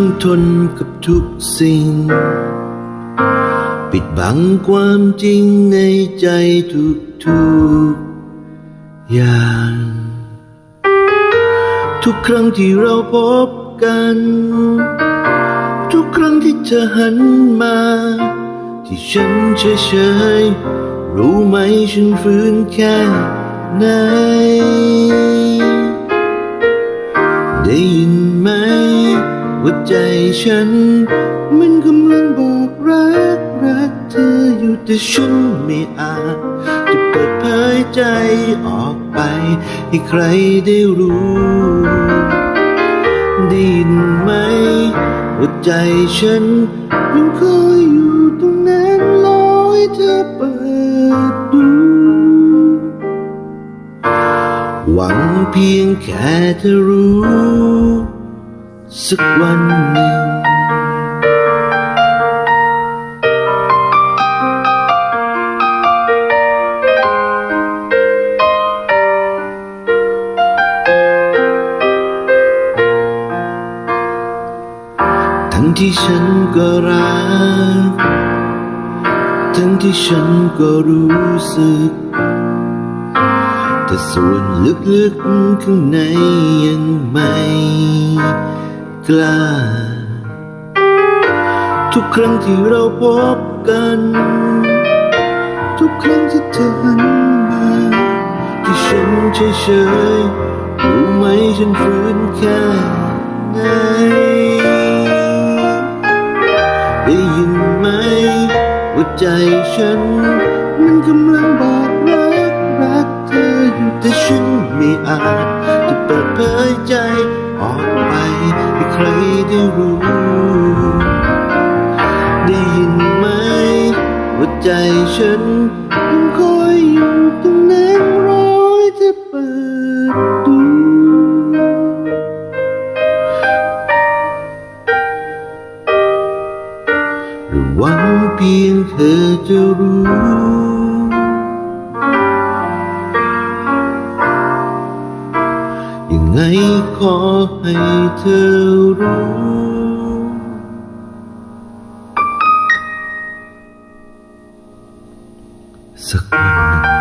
ต้องทนกับทุกสิ่ง ปิดบังความจริงในใจทุกๆ อย่าง ทุกครั้งที่เราพบกัน ทุกครั้งที่เธอหันมา ที่ฉันเฉยๆรู้ไหมฉันฝืนแค่ไหนได้ยินไหมว่าใจฉัน มันกำลังบอกรักรัก ธออยู่แต่ฉันไม่อาจจะเปิดเผยใจออกไป ให้ใครได้รู้ได้ยินไหมว่าใจฉันยังคอยอยู่ตรงนั้นรอให้เธอเปิดดูหวังเพียงแค่เธอรู้ สักวันหนึ่ง ทั้งที่ฉันก็รัก ทั้งที่ฉันก็รู้สึก แต่ส่วนลึกๆข้างในยังไม่กล้า ทุกครั้งที่เราพบกัน ทุกครั้งที่เธอหันมา ที่ฉันเฉยๆรู้ไหมฉันฝืนแค่ไหน ได้ยินไหมว่าใจฉัน มันกำลังบอกรักรักเธออยู่แต่ฉันไม่อาจจะเปิดเผยใจ ออกไปให้ใครได้รู้ ได้ยินไหมว่าใจฉัน หวังเพียงเธอจะรู้ ยังไงขอให้เธอรู้ สักวันหนึ่ง